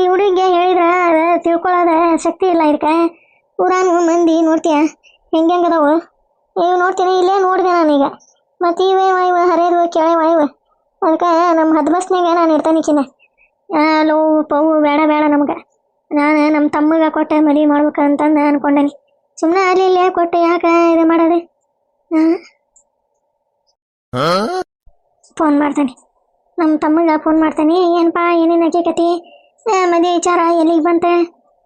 ಈ ಹುಡುಗಿಗೆ ಹೇಳಿದ್ರ ಅದ ತಿಳ್ಕೊಳ್ಳೋದ ಶಕ್ತಿ ಇಲ್ಲ ಇದಕ್ಕೆ. ಊರಾನು ಮಂದಿ ನೋಡ್ತೀಯ? ಹೆಂಗೆ ಹೆಂಗದವು ಇವು ನೋಡ್ತೀನಿ ಇಲ್ಲೇ ನೋಡಿದೆ ನಾನೀಗ ಮತ್ತು ಇವೇ ವಾಯುವ ಹರಿಯದು ಕೇಳವ ವಾಯುವ ಅದಕ್ಕೆ ನಮ್ಮ ಹದ್ಬಸ್ನಾಗ ನಾನು ಇರ್ತಾನೆ ಕಿನ್ನ ಲೋ ಪವು ಬೇಡ ಬೇಡ ನಮ್ಗೆ. ನಾನು ನಮ್ಮ ತಮ್ಮಗ ಕೊಟ್ಟೆ ಮದುವೆ ಮಾಡ್ಬೇಕಂತಂದು ಅನ್ಕೊಂಡೇನಿ ಸುಮ್ಮನೆ ಅಲ್ಲಿ ಇಲ್ಲೇ ಕೊಟ್ಟು ಯಾಕೆ ಇದು ಮಾಡೋದು? ಫೋನ್ ಮಾಡ್ತಾನೆ. ನಮ್ಮ ತಮ್ಮಗ ಫೋನ್ ಮಾಡ್ತಾನೆ. ಏನಪ್ಪ ಏನೇನು ಕತಿ ಮದುವೆ ವಿಚಾರ ಎಲ್ಲಿಗೆ ಬಂತೆ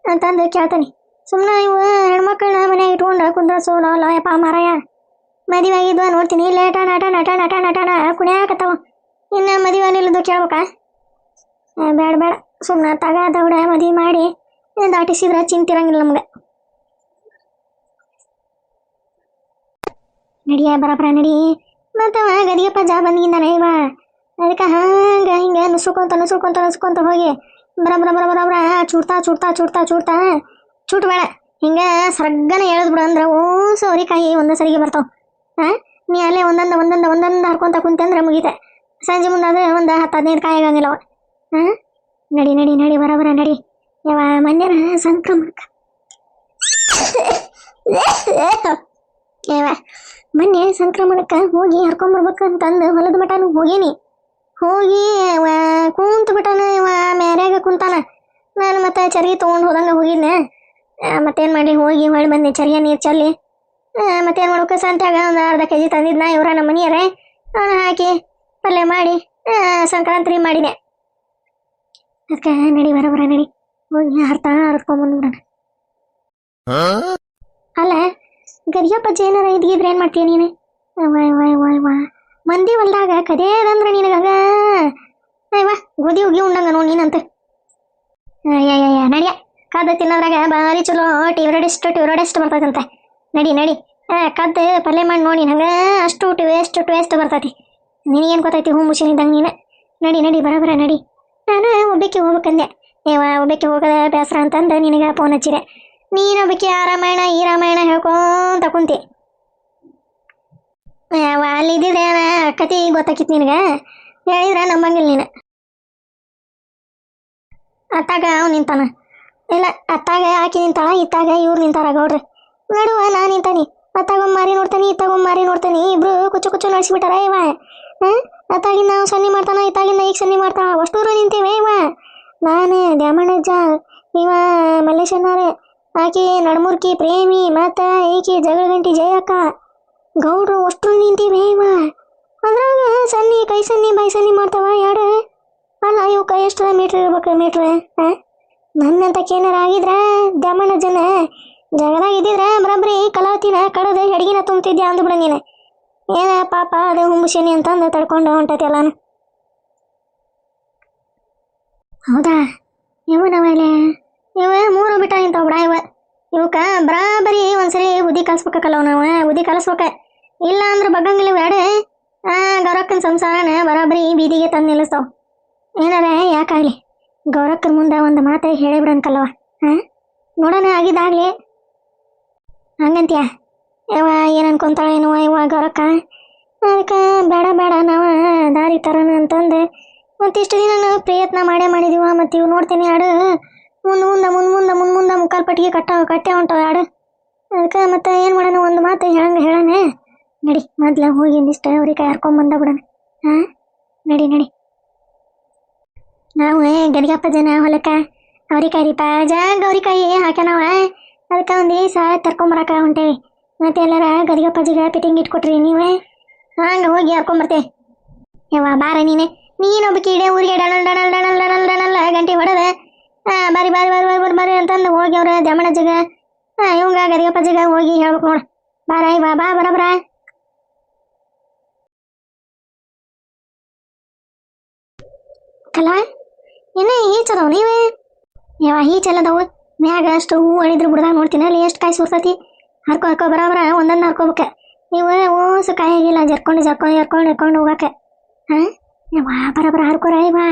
ಅಂತಂದು ಕೇಳ್ತಾನೆ. ಸುಮ್ಮನೆ ಇವು ಹೆಣ್ಮಕ್ಳನ್ನ ಮನೆಯಾಗ ಇಟ್ಕೊಂಡು ಕುಂದ್ರಸು ಲೋಯಪ್ಪ ಮಾರಾಯ. ಮದುವೆ ಆಗಿದ್ವ ನೋಡ್ತೀನಿ ಲೇಟ ನಟ ನಟ ನಟ ನಟನ ಕುಣಿಯಾಕತ್ತವ ಇನ್ನು ಮದುವೆ ನಿಲ್ಲದು ಕೇಳ್ಬೇಕಾ? ಬೇಡ ಬೇಡ. ಸುಮ್ಮನೆ ತಗ, ದೌಡ, ಮದುವೆ ಮಾಡಿ ದಾಟಿಸಿದ್ರೆ ಚಿಂತಿರಂಗಿಲ್ಲ ನಮ್ಗೆ. ನಡಿಯ ಬರಬರ ನಡಿ. ಮತ್ತವ ಗದಿಯಪ್ಪ ಜಾ ಬಂದಿಂದಾನೆ ಇವ. ಅದಕ್ಕೆ ಹಂಗೆ ಹಿಂಗೆ ನುಸುಕೊಂತ ನುಸುಕೊಂತ ನುಸುಕೊಂತ ಹೋಗಿ ಬರ ಬರ ಬರ ಬರ ಬರ. ಚೂಡ್ತಾ ಚೂಡ್ತಾ ಚೂಡ್ತಾ ಚೂಡ್ತಾ. ಚೂಟ್ ಬೇಡ. ಹಿಂಗೆ ಸರ್ಗನ ಬಿಡು ಅಂದ್ರೆ ಓ ಸೋರಿಕಾಯಿ ಒಂದೇ ಸರಿಗೆ ಬರ್ತಾವ. ಹಾ ನೀ ಅಲ್ಲೇ ಒಂದೊಂದು ಒಂದೊಂದು ಒಂದೊಂದು ಹರ್ಕೊಂತ ಕುಂತೆ ಅಂದ್ರೆ ಮುಗೀತೆ. ಸಂಜೆ ಮುಂದಾದ್ರೆ ಒಂದು ಹತ್ತು, ಹದಿನೈದು ಕಾಯಿ ಆಗಂಗಿಲ್ಲ ಅವ. ನಡಿ ನಡಿ ನಡಿ, ಬರ ಬರ ನಡಿ. ಯಾವ ಮನ್ಯರ ಸಂಕ್ರಮಣಕ್ಕ ಯಾವ ಮೊನ್ನೆ ಸಂಕ್ರಮಣಕ್ಕೆ ಹೋಗಿ ಹರ್ಕೊಂಬರ್ಬೇಕಂತಂದು ಹೊಲದ ಮಟನು ಹೋಗೀನಿ. ಹೋಗಿ ಕುಂತು ಬಿಟ್ಟಾನ ನಾನು ಮತ್ತೆ ಚರಿಗೆ ತೊಗೊಂಡು ಹೋದಂಗೆ ಹೋಗಿದ್ದೆ ಮತ್ತೇನು ಮಾಡಿ ಹೋಗಿ ಹೊಳ್ಳಿ ಬಂದೆ ಚರಿಯ ನೀರು ಚಲ್ಲಿ. ಮತ್ತೇನು ಮಾಡೋಕೆ ಸಂತ್ಯಾಗ ಒಂದು ಅರ್ಧ ಕೆ ಜಿ ತಂದಿದ್ನ ಇವರ ನಮ್ಮ ಮನೆಯರೇ ಅವನು ಹಾಕಿ ಪಲ್ಯ ಮಾಡಿ ಸಂಕ್ರಾಂತಿ ಮಾಡಿದೆ. ಅದಕ್ಕೆ ನಡಿ, ಬರ ಬರ, ನಡಿ. ಹೋಗಿ ಹರ್ತಾ ಹರ್ಕೊಂಬಂದ್ಬಿಡೋಣ ಅಲ್ಲ, ಗರಿಯಪ್ಪ ಏನಾರ ಇದ್ಗಿದ್ರೆ ಏನು ಮಾಡ್ತೀಯ ನೀನು? ವಾಯ್ ವಾಯ್ ವಾಯ್ ವಾ ಮಂದಿ ಹೊಲ್ದಾಗ ಕದೇದಂದ್ರೆ ನಿನಗ ಅಯ್ಯವ ಗೋಧಿ ಹೋಗಿ ಉಂಡಂಗ ನೋಡಿ ನೀನಂತೆ. ನಡಿಯ. ಕದ್ದು ತಿನ್ನೋದ್ರಾಗ ಭಾರಿ ಚಲೋ. ಟಿವರೆಸ್ಟ್ ಟಿವರೆಸ್ಟ್ ಬರ್ತೈತಂತೆ. ನಡಿ ನಡಿ. ಕದ್ದು ಪಲ್ಯ ಮಾಡಿ ನೋಡಿ, ನಂಗೆ ಅಷ್ಟು ಟು ವೇಸ್ಟ್ ಟು ವೇಸ್ಟ್ ಬರ್ತೈತಿ. ನಿನಗೇನು ಗೊತ್ತೈತಿ, ಹೂ ಮುಷಿನಿದ್ದಂಗೆ ನೀನು? ನಡಿ ನಡಿ ಬರಬರ ನಡಿ. ನಾನು ಒಬ್ಬಕ್ಕೆ ಹೋಗ್ಬೇಕಂದೆ. ಏವ ಒಬ್ಬಕ್ಕೆ ಹೋಗೋದ ಬೇಸರ ಅಂತಂದು ನಿನಗೆ ಫೋನ್ ಹಚ್ಚಿದೆ. ನೀನು ಒಬ್ಬಕ್ಕೆ ಆ ರಾಮಾಯಣ, ಈ ರಾಮಾಯಣ ಹೇಳ್ಕೊಂತ ಕುಂತಿ. ಅಲ್ಲಿ ಇದ್ದಿದ್ರೆ ಕತಿ ಗೊತ್ತಾಕಿತ್ತು ನಿನಗೆ? ಹೇಳಿದ್ರೆ ನಂಬಂಗಿಲ್ಲ ನೀನು. ಅತ್ತಾಗ ಅವ್ ನಿಂತಾನ. ಇಲ್ಲ, ಅತ್ತಾಗ ಆಕಿ ನಿಂತಾಳ, ಇತ್ತಾಗ ಇವ್ರು ನಿಂತಾರ ಗೌಡ್ರಿ. ನಡುವ ನಾ ನಿಂತಾನಿ. ಅತ್ತಾಗೊಮ್ಮೆ ಮಾರಿ ನೋಡ್ತಾನೆ ಇತ್ತಾಗೊಮ್ಮೆ ಮಾರಿ ನೋಡ್ತಾನೆ. ಇಬ್ರು ಕುಚ್ಚು ಕುಚ್ಚು ನಡೆಸಿಬಿಟ್ಟಾರ ಇವ. ಹಾಂ? ಅತ್ತಾಗಿಂದ ನಾವು ಸನ್ನಿ ಮಾಡ್ತಾನ, ಇತ್ತಾಗಿಂದ ಈಗ ಸನ್ನಿ ಮಾಡ್ತಾನ. ಅಷ್ಟೂರು ನಿಂತೀವಿ ಇವ. ನಾನು, ದ್ಯಾಮಣ್ಣಜ್ಜ, ಇವ ಮಲ್ಲೇಶಣ್ಣಾರೆ ಆಕಿ ನಡ್ಮುರ್ಕಿ, ಪ್ರೇಮಿ, ಮತ್ತ ಈಕಿ ಜಗಳ ಗಂಟಿ ಜಯಕ್ಕ. ಗೌಡ್ರು ಅಷ್ಟು ನಿಂತೀವಿ ಇವ. ಅದ್ರಾಗ ಸನ್ನಿ, ಕೈ ಸನ್ನಿ ಬೈ ಸನ್ನಿ ಮಾಡ್ತಾವ ಯಾಡ ಅಲ್ಲ ಇವಕ್ಕ ಎಷ್ಟರ ಎಷ್ಟು ಮೀಟ್ರ್ ಇರ್ಬೇಕು, ಮೀಟ್ರ್? ಹಾಂ ನನ್ನಂತ ಏನಾರ ಆಗಿದ್ರ? ದ್ಯಾಮಣ್ಣ ಜನ? ಜಗದಾಗ ಇದ್ದಿದ್ರ? ಬರಬ್ರಿ ಕಲಾವತಿನ ಕಡದ ಹೆಡ್ಗಿನ ತುಂಬ್ತಿದ್ಯಾ ಅಂದ್ಬಿಡ ನೀನು. ಏನ ಪಾಪ, ಅದು ಹುಂಬುಶೇನಿ ಅಂತಂದು ತಡ್ಕೊಂಡು ಹೊಂಟತಿ ಎಲ್ಲಾನು ಹೌದಾ? ಇವು ನಾವಲ್ಲಿ? ಇವ ಮೂರು ಬಿಟ್ಟ ನಿಂತಾವ ಬಿಡ ಇವ ಇವಕ್ಕ ಬರಾಬರಿ ಒಂದ್ಸರಿ ಉದಿ ಕಲಿಸ್ಬೇಕಲ್ಲ ನಾವು ಉದಿ ಕಲಿಸ್ಬೇಕ. ಇಲ್ಲ ಅಂದ್ರೆ ಬಗ್ಗಂಗಿಲ್ಲ ಬೇಡ ಆ, ಗೌರಕ್ಕನ ಸಂಸಾರನ ಬರಾಬರಿ ಬೀದಿಗೆ ತಂದು ನಿಲ್ಲಿಸ್ತಾವ. ಏನಾರ ಯಾಕಾಗ್ಲಿ ಗೌರಕ್ಕನ ಮುಂದೆ ಒಂದು ಮಾತು ಹೇಳಿ ಬಿಡನ್ಕಲ್ಲವ ಹಾಂ? ನೋಡೋಣ, ಆಗಿದ್ದಾಗಲಿ. ಹಂಗಂತೀಯ? ಯಾವ ಏನು ಅನ್ಕೊಂತಾಳ ಏನೋ ಇವ ಗೌರಕ್ಕ? ಅದಕ್ಕೆ ಬೇಡ ಬೇಡ, ನಾವು ದಾರಿ ತರೋಣ ಅಂತಂದು. ಮತ್ತಿಷ್ಟು ದಿನ ನಾವು ಪ್ರಯತ್ನ ಮಾಡೇ ಮಾಡಿದೀವ, ಮತ್ತು ಇವು ನೋಡ್ತೀನಿ ಆಡು ಮುಂದೆ ಮುಂದೆ ಮುಂದೆ ಮುಂದೆ ಮುಂದೆ ಮುಂದೆ ಮುಕ್ಕಾಲು ಪಟ್ಟಿಗೆ ಕಟ್ಟ ಕಟ್ಟೆ ಹೊಂಟವ ಆಡು ಅದಕ್ಕೆ ಮತ್ತೆ ಏನು ಮಾಡೋಣ, ಒಂದು ಮಾತು ಹೇಳಂಗೆ ಹೇಳೋಣ. ನಡಿ, ಮೊದ್ಲು ಹೋಗಿ ಒಂದಿಷ್ಟು ಅವ್ರಿಗೆ ಕೈ ಬಿಡೋಣ. ಹಾಂ? ನಡಿ ನಡಿ. ನಾವು ಗದಗಪ್ಪ ಜನ, ಹೊಲಕ್ಕೆ, ಅವ್ರಿಕಾಯಿ ರೀ ಜ ಗೌರಿಕಾಯಿ ಹಾಕ್ಯಾನವ ಅದಕ್ಕೆ ಒಂದು ದಿವಸ ತರ್ಕೊಂಬರಕ ಹೊಂಟೇವಿ. ಮತ್ತೆ ಎಲ್ಲಾರ ಗದಿಗಪ್ಪಜಿಗೆ ಫಿಟ್ಟಿಂಗ್ ಇಟ್ಕೊಟ್ರಿ ನೀವೇ. ಹಂಗೆ ಹೋಗಿ ಹರ್ಕೊಂಬರ್ತೆ ಯವ್ವ, ಬಾರ ನೀನೆ. ನೀನೊಬ್ಬ ಕೀಡೆ ಊರಿಗೆ ಡಣಲ್ ಡಣಲ್ ಡಣಲ್ ಡಣಲ್ ಡಣಲ್ ಗಂಟೆ ಹೊಡೆದ. ಬಾರಿ ಬಾರಿ ಬಾರಿ ಬಾರಿ ಬಾರಿ ಬಾರಿ ಅಂತಂದು ಹೋಗಿ ಅವ್ರ ಜಗ. ಆ, ಇವಂಗ ಗದಿಗಪ್ಪಜಿಗ ಹೋಗಿ ಹೇಳ್ಬೇಕು ನೋಡು. ಬಾರ, ಇವ, ಬಾ ಬರ ಬರ ಕಲ? ಏನ ಈಚದವ್ ನೀವೇ? ಯಾವ ಈಚಲ್ಲದವು ಮ್ಯಾಗ ಅಷ್ಟು ಹೂ ಅಳಿದ್ರು ಬಿಡ್ದಾಗ ನೋಡ್ತೀನಿ ಅಲ್ಲಿ ಎಷ್ಟು ಕಾಯಿ ಸುರ್ತತಿ. ಹರ್ಕೊ ಹರ್ಕೊ ಬರಾಬರ ಒಂದನ್ನು ಹರ್ಕೋಬೇಕು. ನೀವು ಓಸು ಕಾಯಿ ಆಗಿಲ್ಲ ಜರ್ಕೊಂಡು ಜರ್ಕೊಂಡು ಜರ್ಕೊಂಡು ಜರ್ಕೊಂಡು ಹೋಗಕ್ಕೆ ಹಾಂ? ಯಾವ ಬರಬರ ಹರ್ಕೊರ ಇವಾ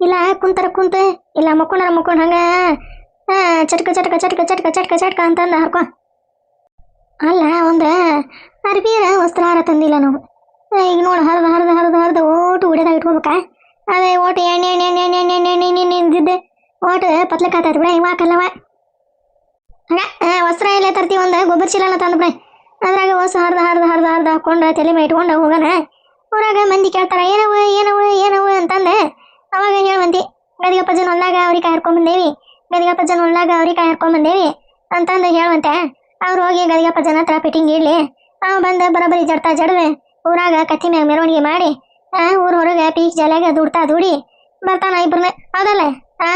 ಇಲ್ಲ ಕುಂತರ ಕುಂತ. ಇಲ್ಲ ಮಕ್ಕೊಂಡಾರ ಮಕ್ಕೊಂಡು ಹಂಗೆ. ಆ, ಚಟ್ಕ ಚಟ್ಕ ಚಟ್ಕ ಚಟ್ಕ ಚಟ್ಕ ಚಟ್ಕ ಅಂತಂದು ಹರ್ಕೊ. ಅಲ್ಲ ಒಂದು ಅರ್ಬೀರ ವಸ್ತ್ರಹಾರ ತಂದಿಲ್ಲ ನಾವು. ಈಗ ನೋಡಿ ಹರಿದು ಹರಿದು ಹರಿದು ಹರಿದು ಓಟು ಉಡಿದಾಗ ಇಟ್ಕೋಬೇಕಾ? ಅದೇ ಓಟು, ಎಣ್ಣೆ ಎಣ್ಣೆ ಎಣ್ಣೆ ಎಣ್ಣೆ ಎಣ್ಣೆ ಎಣ್ಣೆ ಎಣ್ಣೆ ನಿಂತಿದ್ದೆ ಓಟು ಪತ್ಲಕ್ಕಾತೈತೆ ಬಿಡ ಇವಾಕಲ್ಲವ ಆಗ ವಸ್ತ್ರ ಎಲ್ಲ ತರ್ತೀವಿ ಒಂದು, ಗೊಬ್ಬರ ಚೀಲನ ತಂದು ಬಿಡ ಅದ್ರಾಗ ಹೊಸ ಹರ್ದ ಹರ್ದ ಹರ್ದ ಹರ್ದ ಹಾಕೊಂಡು ತಲೆ ಮೇಲೆ ಇಟ್ಕೊಂಡು ಹೋಗೋಣ. ಊರಾಗ ಮಂದಿ ಕೇಳ್ತಾರ ಏನವು ಏನವು ಏನವು ಅಂತಂದೆ. ಅವಾಗ ಹೇಳುವಂತಿ ಗದಿಗಪ್ಪ ಜನ ಒಳ್ಳಾಗ ಅವ್ರಿಗೆ ಹರ್ಕೊಂಡ್ ಬಂದೇವಿ. ಗದಿಗಪ್ಪ ಜನ ಹೊಲ್ದಾಗ ಅವ್ರಿಗೆ ಹರ್ಕೊಂಡ್ ಬಂದೇವಿ. ಅಂತಂದು ಹೇಳುವಂತೆ, ಅವ್ರು ಹೋಗಿ ಗದಿಗಪ್ಪ ಜನ ಹತ್ರ ಫಿಟ್ಟಿಂಗ್ ಇಡ್ಲಿ. ಅವ್ ಬಂದು ಬರೋಬ್ಬರಿ ಜಡ್ತಾ ಜಡವೆ. ಊರಾಗ ಕತ್ತಿ ಮ್ಯಾಗ ಮೆರವಣಿಗೆ ಮಾಡಿ ಆ, ಊರ ಹೊರಗೆ ಪೀಕ್ ಜಲಾಗ ದುಡ್ತಾ ದುಡಿ ಬರ್ತಾನ ಇಬ್ರನ್ನ ಹೌದಲ್ಲ? ಆ?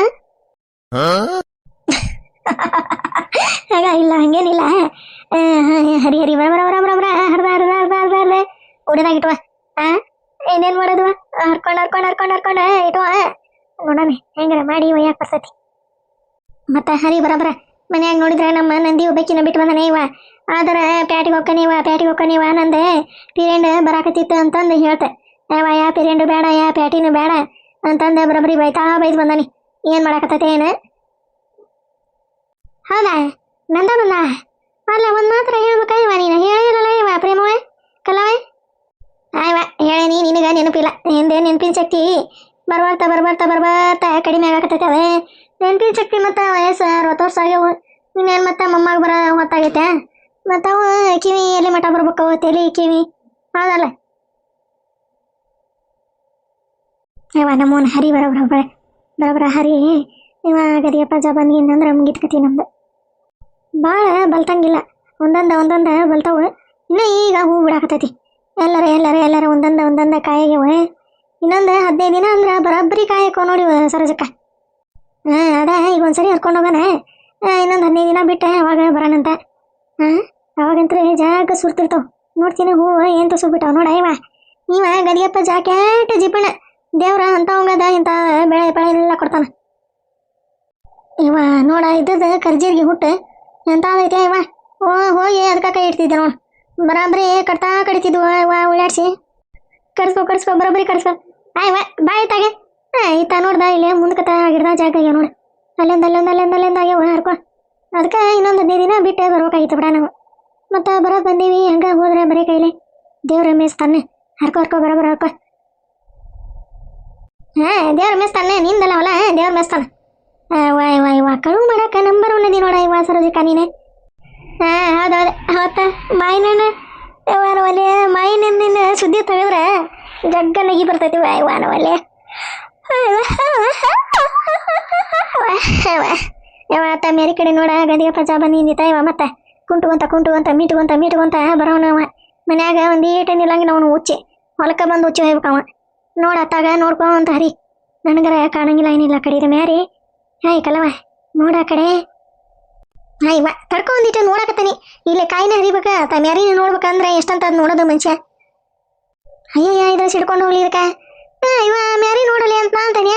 ಆಗ ಇಲ್ಲ, ಹಂಗೇನಿಲ್ಲ. ಹರಿ ಹರಿ, ಬರ ಬರ ಬರ ಬರ ಹರ್ದ ಹರ್ದ ಹರ್ದ ಹರ್ದ ಹರ್ದ. ಉಡಿದಾಗ ಇಟ್ವ ಆ? ಏನೇನ್ ಮಾಡೋದು? ಹರ್ಕೊಂಡ್ ಹರ್ಕೊಂಡ್ ಹರ್ಕೊಂಡ್ ಹರ್ಕೊಂಡ್ ಇಟ್ವ ನೋಡೋಣ, ಹೆಂಗಾರ ಮಾಡಿ ಒಯ್ಯಾಕ ಬರ್ತೈತಿ. ಮತ್ತ ಹರಿ, ಬರ ಬರ. ಮನ್ಯಾಗ ನೋಡಿದ್ರೆ ನಮ್ಮ ನಂದಿ ಒಬ್ಬಕಿನ ಬಿಟ್ಟು ಬಂದನೆ ಇವ. ಆದ್ರ, ಪ್ಯಾಟಿಗೆ ಹೋಗ್ಕನಿವ ಪ್ಯಾಟಿಗೆ ಹೋಗ್ಕನಿವ ನಂದೆ ಪೀರಿಯಡ್ ಬರಾಕತ್ತಿತ್ತು ಅಂತಂದು ಹೇಳ್ತೆ. ಯಾವ ಯಾ ಪಿರಿಯಂಡು ಬೇಡ ಯಾ ಪ್ಯಾಟಿನ ಬೇಡ ಅಂತಂದು ಬರಬರಿ ಬೈತಾ ಬೈದು ಬಂದಾನಿ. ಏನು ಮಾಡಾಕತ್ತೈತೆ ಏನು? ಹೌದಾ? ನಂದ ಬಂದ ಅಲ್ಲ, ಒಂದು ಮಾತ್ರ ಹೇಳ್ಬೇಕ ಇವ ನೀನು. ಹೇಳಿರಲ್ಲ ಇವ ಪ್ರೇಮವೇ ಕಲ್ಲವೇ ಆಯ್ವ ಹೇಳೇನಿ ನಿನಗೆ ನೆನಪಿಲ್ಲ. ಹಿಂದೆ ನೆನಪಿನ ಶಕ್ತಿ ಬರ್ಬರ್ತಾ ಬರ್ಬರ್ತಾ ಬರ್ಬರ್ತಾ ಕಡಿಮೆ ಆಗಾಕತ್ತೈತೆ ಅದೇ. ನೆನಪಿನ ಶಕ್ತಿ ಮತ್ತೆ ವಯಸ್ಸು ಅರವತ್ತು ವರ್ಷ ಆಗ್ಯಾವ. ಇನ್ನೇನು ಮತ್ತೆ ಮೊಮ್ಮಗ ಬರೋ ಹೊತ್ತಾಗೈತೆ ಮತ್ತ ಅವು ಕಿವಿ ಎಲ್ಲಿ ಮಠ ಬರ್ಬೇಕು ತಲೆ ಕಿವಿ. ಹೌದಲ್ಲ? ಇವ ನಮ್ಮವನ್ ಹರಿ ಬರೋಬ್ರ ಬರೋಬ್ರ ಹರಿ, ಇವ ಗದಿಯಪ್ಪ ಜ ಬಂದ್ಗಿಂದಂದ್ರೆ ಮುಗಿತ್ಕತಿ ನಮ್ದು. ಭಾಳ ಬಲ್ತಂಗಿಲ್ಲ. ಒಂದೊಂದ ಒಂದೊಂದ ಬಲ್ತಾವು. ಇನ್ನು ಈಗ ಹೂ ಬಿಡಾಕತೈತಿ ಎಲ್ಲರ ಎಲ್ಲರ ಎಲ್ಲರ ಒಂದೊಂದ ಒಂದೊಂದ ಕಾಯಿಗೆವ ಇನ್ನೊಂದು ಹದಿನೈದು ದಿನ ಅಂದ್ರೆ ಬರೋಬ್ಬರಿ ಕಾಯಕೋ ನೋಡಿ ಸರೋಜಕ್ಕ. ಹಾಂ, ಅದೇ ಈಗ ಒಂದ್ಸರಿ ಹರ್ಕೊಂಡು ಹೋಗೋಣ. ಇನ್ನೊಂದು ಹದಿನೈದು ದಿನ ಬಿಟ್ಟೆ ಅವಾಗ ಬರೋಣಂತ ಹಾಂ ಅವಾಗಂತ್ರ ಜಾಗ ಸುರ್ತಿರ್ತಾವ. ನೋಡ್ತೀನಿ ಹೂವು ಏನು ತುಸುಬಿಟ್ಟಾವ ನೋಡ ಇವ. ಇವ ಗದಿಯಪ್ಪ ಜಾಕೆಟ್ ಜಿಪಣ. ದೇವ್ರ ಅಂತವಂಗದ ಇಂಥ ಬೆಳೆ ಬೆಳೆ ಎಲ್ಲ ಕೊಡ್ತಾನ. ಇವ ನೋಡ ಇದ್ದದ ಕರ್ಜೀರ್ಗಿ ಹುಟ್ಟು ಎಂತ ಐತೆ ಇವ. ಓ, ಹೋಗಿ ಅದಕ್ಕೆ ಕೈ ಇಡ್ತಿದ್ದೆ ನೋಡು. ಬರಾಬರಿ ಕಟ್ತಾ ಕಡಿತಿದ್ವು ಇವ ಉಳ್ಳಾಡ್ಸಿ. ಕಡ್ಸ್ಕೊ ಕಡ್ಸ್ಕೊ ಬರೋಬ್ಬರಿ ಕಡ್ಸ್ಕೊ ಆಯ್ವ ಬಾಯ್ ತಾಗೆ ಈತ ನೋಡ್ದ, ಇಲ್ಲಿ ಮುಂದಕತ್ತ ಗಿಡದ ಜಾಗ ಆಗ್ಯಾವ ಅಲ್ಲಿಂದ ಅಲ್ಲೊಂದು ಅಲ್ಲೊಂದು, ಅಲ್ಲಿಂದ, ಅಲ್ಲೊಂದು ಆಗ್ಯಾವ, ಹರ್ಕೊ. ಅದಕ್ಕೆ ಇನ್ನೊಂದು ಹದಿನೈದು ದಿನ ಬಿಟ್ಟು ಬರ್ಬೇಕಾಗಿತ್ತು ಬಿಡ ನಾವು. ಮತ್ತೆ ಬರೋದು ಬಂದೀವಿ, ಹಂಗ ಹೋದ್ರೆ ಬರೀ ಕೈಲಿ. ದೇವ್ರ ಮೇಸ್ತಾನೆ. ಹರ್ಕೊ ಹರ್ಕೊ ಬರೋ ಹರ್ಕೊ. ಹಾ, ದೇವ್ರ ಮೇಸ್ತಾನೆ ನಿಂದಲ್ಲ ಹೊಲ ದೇವ್ರ ಮೇಸ್ತಾನ ವಾಯ್ ವಾಯ್ ವಾ ಕಳುವು ಮಾಡಕ್ಕ ನಂಬರ್ ಒನ್ ಅದಿ ನೋಡ ಇವ ಸರೋಜಿಕ ನೀನೆ ಹಾ ಹೌದೌದು ಅವತ್ತ ಮಾಯಿನ ವಾನ ಒಲೆ ಮಾಯಿನ ಸುದ್ದಿ ತೆಗೆದ್ರೆ ಜಗ್ಗ ನಗಿ ಬರ್ತೈತಿ ವಾಯ್ ವಾನ ಒಲೆ ಯಾವತ್ತ ಮೇರಿ ಕಡೆ ನೋಡ ಗದಿಗೆ ಪಜಾ ಬಂದು, ನಿಂದಿತ ಇವ ಮತ್ತೆ. ಕುಂಟುಗೊಂತ ಕುಂಟುಗೊಂತ ಮೀಟುಗೊಂತ ಮೀಟುಗೊಂತ ಬರೋನವ ಮನ್ಯಾಗ ಒಂದು ನಿಲ್ಲಂಗಿನ ಅವನು ಹುಚ್ಚಿ ಹೊಲಕ್ಕ ಬಂದು ಹುಚ್ಚಿ ಹೋಗ್ಬೇಕವ ನೋಡ ಅತ್ತಾಗ ನೋಡ್ಕೊಂತ ಹರಿ. ನನಗರ ಕಾಣಂಗಿಲ್ಲ, ಏನಿಲ್ಲ ಕಡೀರಿ ಮ್ಯಾರಿ ಹಾಯ್ ಕಲವ ನೋಡ ಕಡೆ. ಹಾಯ್ ವಾ, ತಡ್ಕೊ ಒಂದಿಟ್ಟು ನೋಡಕತ್ತಾನಿ. ಇಲ್ಲಿ ಕಾಯಿನ ಹರಿಬೇಕ, ತ ಮ್ಯಾರಿನ ನೋಡ್ಬೇಕಂದ್ರೆ ಎಷ್ಟಂತ ಅದು ನೋಡೋದು ಮನುಷ್ಯ. ಅಯ್ಯಯ್ಯ ಇದು ಸಿಡ್ಕೊಂಡು ಹೋಗ್ಲಿ ಇದಕ್ಕೆ. ಇವ ಮ್ಯಾರಿ ನೋಡಲಿ ಅಂತ ಅಂತಾನೆ.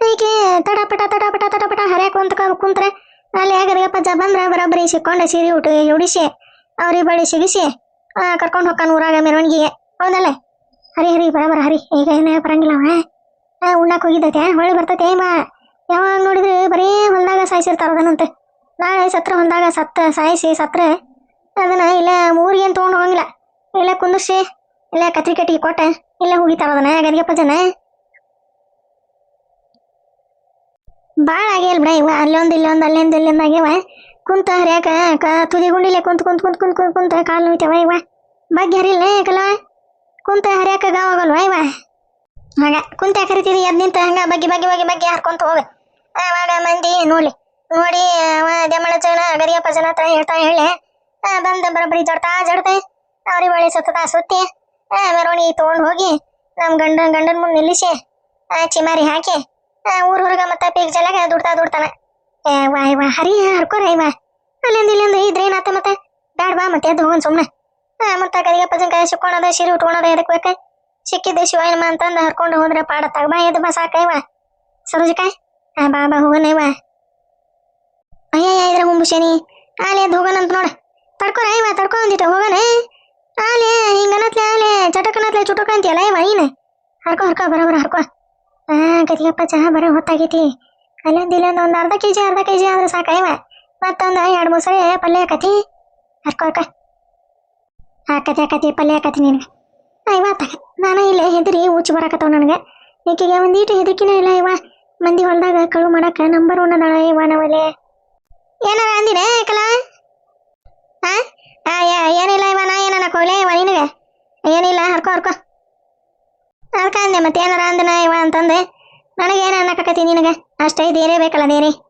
ಈಕೆ ತಡಪಟ ತಡಪಟ ತಡಪಟ ಹರ್ಯಾಕ ಅಂತ ಕುಂತ್ರೆ. ಅಲ್ಲಿ ಆಗರಿಗಪ್ಪ ಜ ಬಂದ್ರ ಬರೋಬ್ಬರಿ ಸಿಕ್ಕೊಂಡ ಸೀರೆ ಉಟ್ಟು ಉಡಿಸಿ. ಅವ್ರಿಗೆ ಬಳಿ ಸಿಗಿಸಿ. ಕರ್ಕೊಂಡು ಹೋಗ್ತಾನ ಊರಾಗ ಮೆರವಣಿಗೆಗೆ. ಹೌದಲ್ಲ? ಹರಿ ಹರಿ ಬರಬರ ಹರಿ. ಈಗ ಏನೇ ಬರಂಗಿಲ್ಲ ಅವ ಆ, ಉಣ್ಣಾಕ್ ಹೋಗಿದ್ದೈತೆ ಹೊಳ್ಳಿ ಬರ್ತೈತೆ ಬಾ ಯಾವಾಗ ನೋಡಿದ್ರೆ ಬರೀ ಹೊಲ್ದಾಗ ಸಾಯಿಸಿರ್ತಾರ ಅದನ್ನಂತೆ. ನಾಳೆ ಸತ್ರ ಹೊಲ್ದಾಗ ಸತ್ತ ಸಾಯಿಸಿ ಸತ್ರೆ ಅದನ್ನ ಇಲ್ಲ ಊರಿಗೆ ಏನು ತೊಗೊಂಡು ಹೋಗಂಗಿಲ್ಲ. ಇಲ್ಲ ಕುಂದಿಸಿ ಇಲ್ಲ ಕತ್ರಿ ಕಟ್ಟಿಗೆ ಕೊಟ್ಟ ಇಲ್ಲ ಹೋಗಿತಾರ ಅದನ್ನ ಗದಿಗೆ ಪಜನ ಭಾಳ ಆಗ್ಯಾಲ್ ಬಿಡ ಇವ ಅಲ್ಲೊಂದು ಇಲ್ಲೊಂದು ಅಲ್ಲಿಂದ ಇಲ್ಲಿಂದ ಆಗ್ಯಾವ ಕುಂತ ಹರಿಯಾಕ ತುದಿ ಗುಂಡಿಲೆ ಕುಂತ ಕುಂತ ಕುಂತ ಕುಂತ ಕುಂತ ಕುಂತ ಕಾಲು ನೋಯ್ತವ ಇವ. ಬಗ್ಗೆ ಹರಿಲ್ಲ ಕಲ? ಕುಂತ ಹರಿಯಾಕ ಗಾವ ಆಗಲ್ವ ಇವ? ಹಾಗ ಕುಂತ ಕರಿತೀರಿ ಎದ್ ನಿಂತ ಹಂಗ ಬಗ್ಗೆ ಬಗ್ಗೆ ಬಗ್ಗೆ ಬಗ್ಗೆ ಹರ್ಕೊಂತ ಹೋಗ. ಅವಾಗ ಮಂದಿ ನೋಡ್ಲಿ ನೋಡಿ, ಅವ ದೆಮ್ಮಳ ಜನ ಗರಿಯಪ್ಪ ಜನ ಹತ್ರ ಹೇಳ್ತಾ ಹೇಳಿ. ಬಂದ ಬರೋಬ್ಬರಿ ಜಡ್ತಾ ಜಡ್ತೆ. ಅವ್ರಿಗೆ ಬಳಿ ಸುತ್ತತಾ ಸುತ್ತಿ. ಮೆರವಣಿಗೆ ತೊಗೊಂಡು ಹೋಗಿ ನಮ್ಮ ಗಂಡ, ಗಂಡನ ಮುಂದೆ ನಿಲ್ಲಿಸಿ. ಚಿಮಾರಿ ಹಾಕಿ. ಊರ್ ಹೊರಗ ಮತ್ತೆ ಪೀಕ್ ಜಲಾಗ ದುಡ್ತಾ ದುಡ್ತಾನ. ಏ, ವಾ ಹರಿ ಹರ್ಕೋರ ಇವ. ಅಲ್ಲಿಂದ ಇಲ್ಲಿಂದ ಇದ್ರೆ ಏನಾತ ಮತ್ತೆ? ಬ್ಯಾಡ್ ಬಾ ಮತ್ತೆ ಎದ್ದು ಹೋಗೋಣ ಸುಮ್ಮನೆ ಮತ್ತೆ ಗರಿಯಪ್ಪ ಜನ ಕೈ ಶಿರಿ ಸಿರಿ ಉಟ್ಕೊಳೋದ ಎದಕ್ ಬೇಕ? ಸಿಕ್ಕಿದ್ದೆ ಶಿವಾಯನಮ್ಮ ಅಂತಂದು ಹರ್ಕೊಂಡು ಹೋದ್ರೆ ಪಾಡ ಬಾ ಎದ್ ಬಾ, ಸಾಕ, ಇವ. ಸರೋಜಿಕಾಯ್ ಆ ಬಾ ಬಾ ಹೋಗೋಣ ಅಯ್ಯ ಇದ್ರ ಹುಂಬುಶೇನಿ ಆಲೆ ಎದ್ದು ಹೋಗೋಣ ಅಂತ ನೋಡ. ತಡ್ಕೊರ ಐವ ತಡ್ಕೊ ಅಂದಿಟ್ಟು ಹೋಗೋಣ ಆಲೆ, ಹಿಂಗನತ್ಲೆ, ಆಲೆ, ಚಟಕನತ್ಲೆ, ಚುಟಕ ಅಂತೀಯಲ್ಲ ಐವ ನೀನು. ಹರ್ಕೊ ಹರ್ಕೊ ಬರೋಬರ ಹರ್ಕೊ. ಹಾ ಕದಿಯಪ್ಪ ಚಹಾ ಬರೋ, ಹೊತ್ತಾಗೈತಿ. ಅಲ್ಲೊಂದು ಇಲ್ಲೊಂದು ಒಂದು ಅರ್ಧ ಕೆ ಜಿ ಅರ್ಧ ಕೆ ಜಿ ಆದ್ರೆ ಸಾಕೈವ ಮತ್ತೊಂದು ಎರಡು ಮೂರು ಸರಿ, ಪಲ್ಯ ಹಾಕತಿ. ಹರ್ಕೊ ಹರ್ಕೊ. ಹಾಕತಿ ಕತೆ ಪಲ್ಯ ಕತೆ ನಿನಗೆ ಐವಾ ತಗ ನಾನು ಇಲ್ಲೇ ಹೆದರಿ ಉಚ್ಚಿ ಬರಾಕತ್ತವ ನನಗೆ. ಈಕೆಗೆ ಒಂದೀಟು ಹೆದರಿಕಿನ ಇಲ್ಲ ಇವ ಮಂದಿ ಹೊಲದಾಗ ಕಳು ಮಾಡಕ್ಕೆ ನಂಬರ್ ಒನ್ ಅದಾಳ ಇವ ನಾವಲ್ಲಿ. ಏನಾರ ಅಂದಿನ ಆ? ಆ, ಏ- ಏನಿಲ್ಲ ಇವ ನಾ ಏನಾರ ಕೋಲೆ ಇವ ನಿನಗೆ? ಏನಿಲ್ಲ ಹರ್ಕೋ ಹರ್ಕೋ. ಅದಕ್ಕೆ ಅಂದೆ ಮತ್ತೆ ಏನಾರ ಅಂದನ ಇವ ಅಂತಂದೆ. ನನಗೆ ಏನು ಅನ್ನಕತ್ತಿ ನಿನಗೆ? ಅಷ್ಟೇ ದೇರೇ ಬೇಕಲ್ಲ ಧೈರ್ಯ.